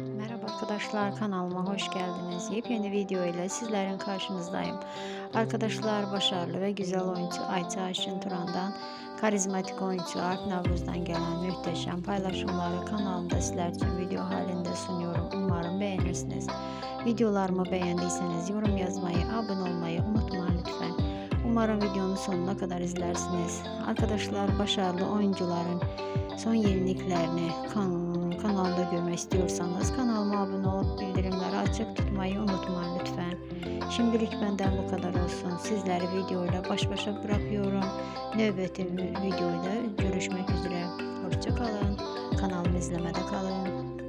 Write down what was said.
Merhaba arkadaşlar kanalıma hoş geldiniz. Yepyeni video ile sizlerin karşınızdayım. Arkadaşlar başarılı ve güzel oyuncu Ayça Ayşin Turan'dan karizmatik oyuncu Alp Navruz'dan gelen muhteşem paylaşımları kanalımda sizler için video halinde sunuyorum. Umarım beğenirsiniz. Videolarımı beğendiyseniz yorum yazmayı, abone olmayı unutmayın lütfen. Umarım videonun sonuna kadar izlersiniz. Arkadaşlar başarılı oyuncuların son yeniliklerini kan kanalda görmek istiyorsanız kanalıma abone olup bildirimleri açık tutmayı unutmayın lütfen. Şimdilik benden bu kadar olsun. Sizleri videoyla baş başa bırakıyorum. Növbəti videoyla görüşmek üzere. Hoşçakalın. Kanalımı izlemede kalın.